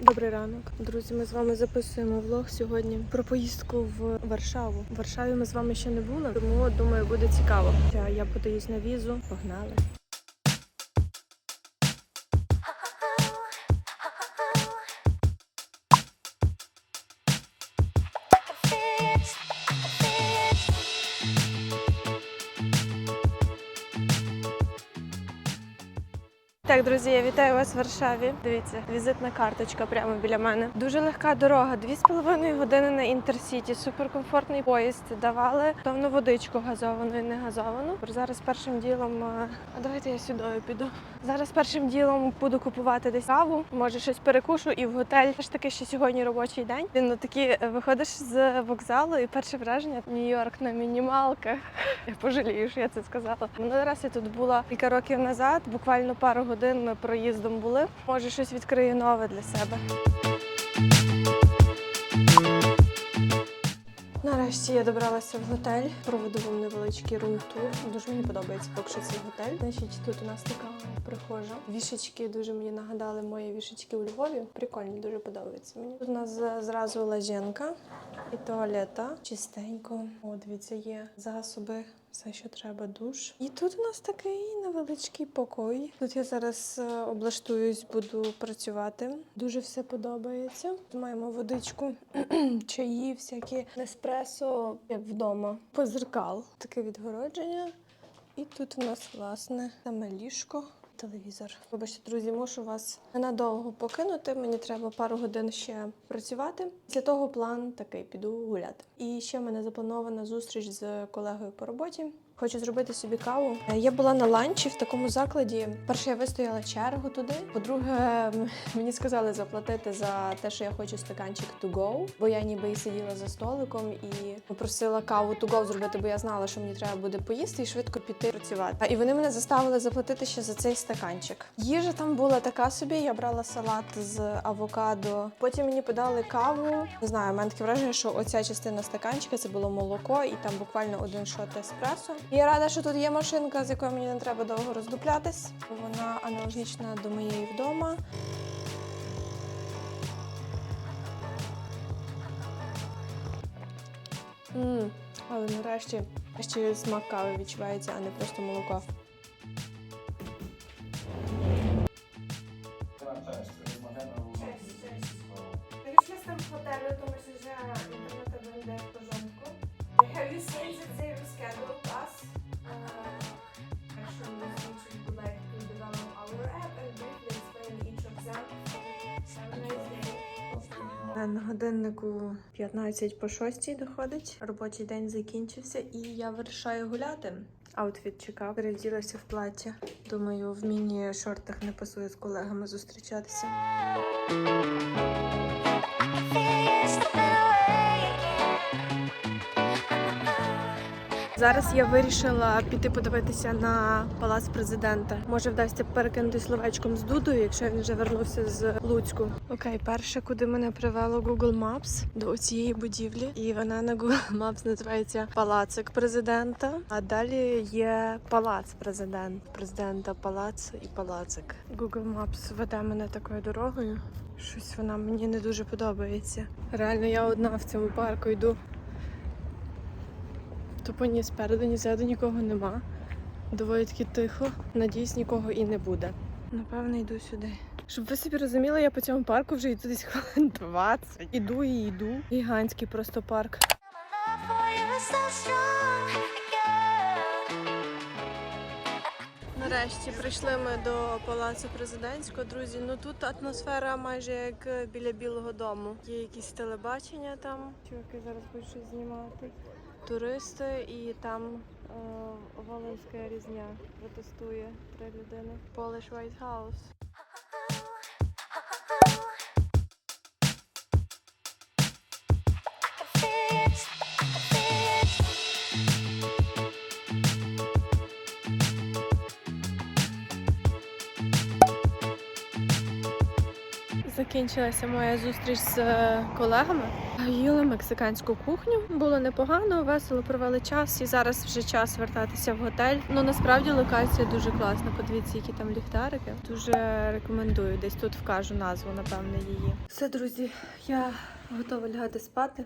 Добрий ранок, друзі. Ми з вами записуємо влог сьогодні про поїздку в Варшаву. В Варшаві ми з вами ще не були, тому думаю, буде цікаво. Я подаюсь на візу. Погнали. Так, друзі, я вітаю вас в Варшаві. Дивіться, візитна карточка прямо біля мене. Дуже легка дорога, дві з половиною години на інтерсіті. Суперкомфортний поїзд. Давали товну водичку газовану і не газовану. Зараз першим ділом. е, А давайте я сюди піду. Зараз першим ділом буду купувати десь каву, може щось перекушу і в готель. Все ж таки, що сьогодні робочий день. Він ну такі е, виходиш з вокзалу, і перше враження Нью-Йорк на мінімалках. Я пожалію, що я це сказала. Минулий раз я тут була кілька років назад, буквально пару годин ми проїздом були. Може, щось відкрию нове для себе. Нарешті я добралася в готель. Проведу вам невеличкий рум-тур. Дуже мені подобається поки що цей готель. Значить, тут у нас така прихожа. Вішечки дуже мені нагадали мої вішечки у Львові. Прикольні, дуже подобається мені. Тут у нас зразу лазенка і туалета. Чистенько. О, дивіться, є засоби. Все, що треба, душ. І тут у нас такий невеличкий покой. Тут я зараз е, облаштуюсь, буду працювати. Дуже все подобається. Маємо водичку, чаї, всякі неспресо, як вдома. Позеркал, таке відгородження. І тут у нас, власне, саме ліжко. Телевізор. Вибачте, друзі, мушу вас ненадовго покинути. Мені треба пару годин ще працювати. Після того план такий піду гуляти. І ще в мене запланована зустріч з колегою по роботі. Хочу зробити собі каву. Е, Я була на ланчі в такому закладі. Перше, я вистояла чергу туди. По-друге, мені сказали заплатити за те, що я хочу стаканчик to go, бо я ніби і сиділа за столиком і попросила каву to go зробити, бо я знала, що мені треба буде поїсти і швидко піти працювати. І вони мене заставили заплатити ще за цей стаканчик. Їжа там була така собі. Я брала салат з авокадо. Потім мені подали каву. Не знаю, у мене таке враження, що оця частина стаканчика це було молоко, і там буквально один шот еспресо. Я рада, що тут є машинка, з якою мені не треба довго роздуплятись. Вона аналогічна до моєї вдома. Мм, але нарешті ще смак кави відчувається, а не просто молоко. Już jestem w hotelu, to myślę, że internet będę w porządku. Have you rescheduled us? Uh, actually, we would like to develop our app and briefly explain each of them. Have a nice day. На годиннику 15 по 6 доходить. Робочий день закінчився і я вирішаю гуляти. Аутфіт чекав, перевділася в плаття. Думаю, в міні-шортах не пасує з колегами зустрічатися. Зараз я вирішила піти подивитися на палац президента. Може вдасться перекинути словечком з Дудою, якщо він вже вернувся з Луцьку. Окей, перше, куди мене привело Google Maps до цієї будівлі, і вона на Google Maps називається Палацик президента. А далі є палац президент, президента, палац і палацик. Google Maps веде мене такою дорогою. Щось вона мені не дуже подобається. Реально, я одна в цьому парку йду. Тупо ні спереду, ні ззаду нікого нема. Доволі таки тихо. Надіюсь, нікого і не буде. Напевно, йду сюди. Щоб ви собі розуміли, я по цьому парку вже йду десь хвилин 20. Іду і йду. Гігантський просто парк. Нарешті прийшли ми до палацу президентського. Друзі, ну тут атмосфера майже як біля Білого дому. Є якісь телебачення там. Чуваки зараз будуть щось знімати. Туристи і там е, Волинська різня протестує три людини. Polish White House. Закінчилася моя зустріч з е, колегами. Їли мексиканську кухню. Було непогано, весело провели час. І зараз вже час вертатися в готель. Ну насправді локація дуже класна. Подивіться, які там ліхтарики. Дуже рекомендую. Десь тут вкажу назву, напевне, її. Все, друзі, я готова лягати спати.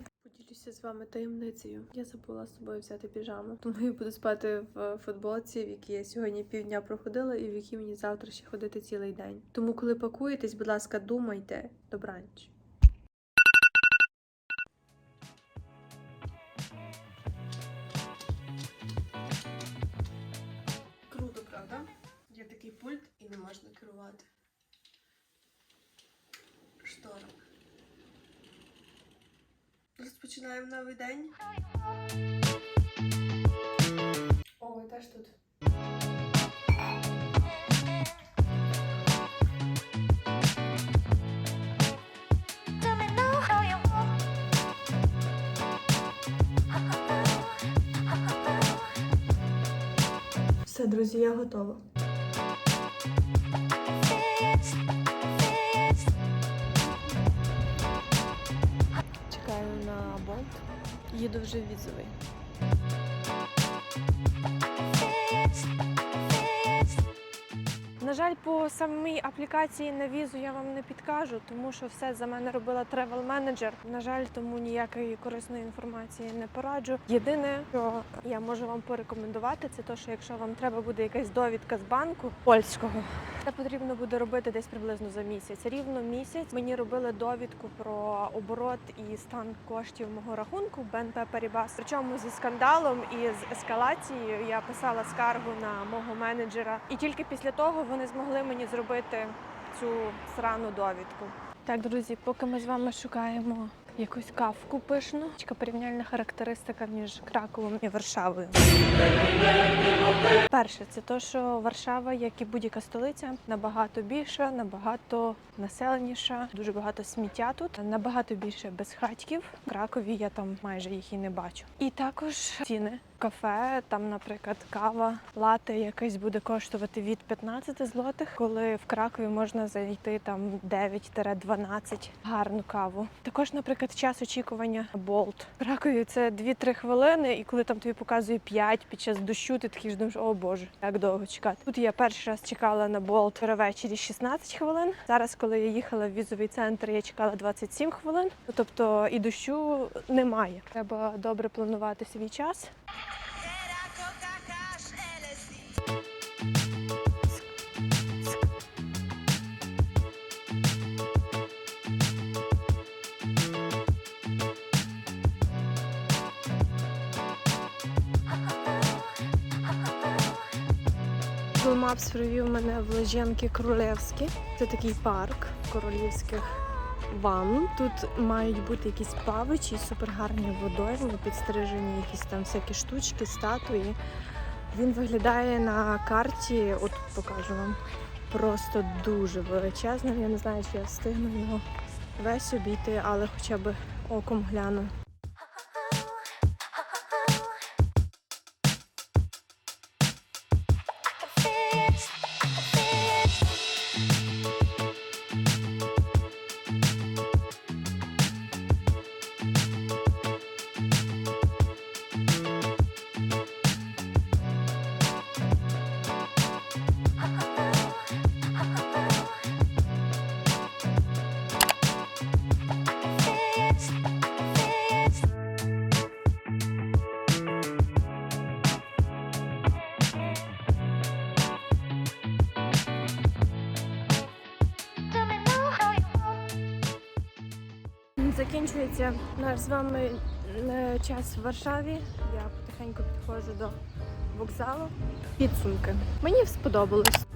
Поділюся з вами таємницею. Я забула з собою взяти піжаму, тому я буду спати в футболці, в якій я сьогодні півдня проходила, і в якій мені завтра ще ходити цілий день. Тому, коли пакуєтесь, будь ласка, думайте добраніч. Круто, правда? Є такий пульт і не можна керувати. Штора. Розпочинаємо новий день. О, ви теж тут. Все, друзі, я готова. Їду вже візовий. Жаль, по самій аплікації на візу я вам не підкажу, тому що все за мене робила тревел менеджер. На жаль, тому ніякої корисної інформації не пораджу. Єдине, що я можу вам порекомендувати, це те, що якщо вам треба буде якась довідка з банку польського, це потрібно буде робити десь приблизно за місяць. Рівно місяць мені робили довідку про оборот і стан коштів мого рахунку БНП Paribas. Причому зі скандалом і з ескалацією я писала скаргу на мого менеджера, і тільки після того вони змогли мені зробити цю срану довідку. Так, друзі, поки ми з вами шукаємо якусь кавку пишну, порівняльна характеристика між Краковом і Варшавою. Перше, це те, що Варшава, як і будь-яка столиця, набагато більша, набагато населеніша, дуже багато сміття тут, набагато більше безхатьків. В Кракові я там майже їх і не бачу. І також ціни. Кафе, там, наприклад, кава, лате якесь буде коштувати від 15 злотих, коли в Кракові можна зайти там 9-12 гарну каву. Також, наприклад, час очікування болт. В це 2-3 хвилини, і коли там тобі показує 5 під час дощу, ти такий ж думаєш, о боже, як довго чекати. Тут я перший раз чекала на болт ввечері 16 хвилин. Зараз, коли я їхала в візовий центр, я чекала 27 хвилин. Тобто і дощу немає. Треба добре планувати свій час. Google Maps привів мене в Леженки Королевські. Це такий парк королівських ванн. Тут мають бути якісь павичі, супергарні водойми, підстрижені якісь там всякі штучки, статуї. Він виглядає на карті, от покажу вам, просто дуже величезним. Я не знаю, чи я встигну його весь обійти, але хоча б оком гляну. Закінчується наш з вами е, час в Варшаві. Я потихеньку підходжу до вокзалу. Підсумки. Мені сподобалось.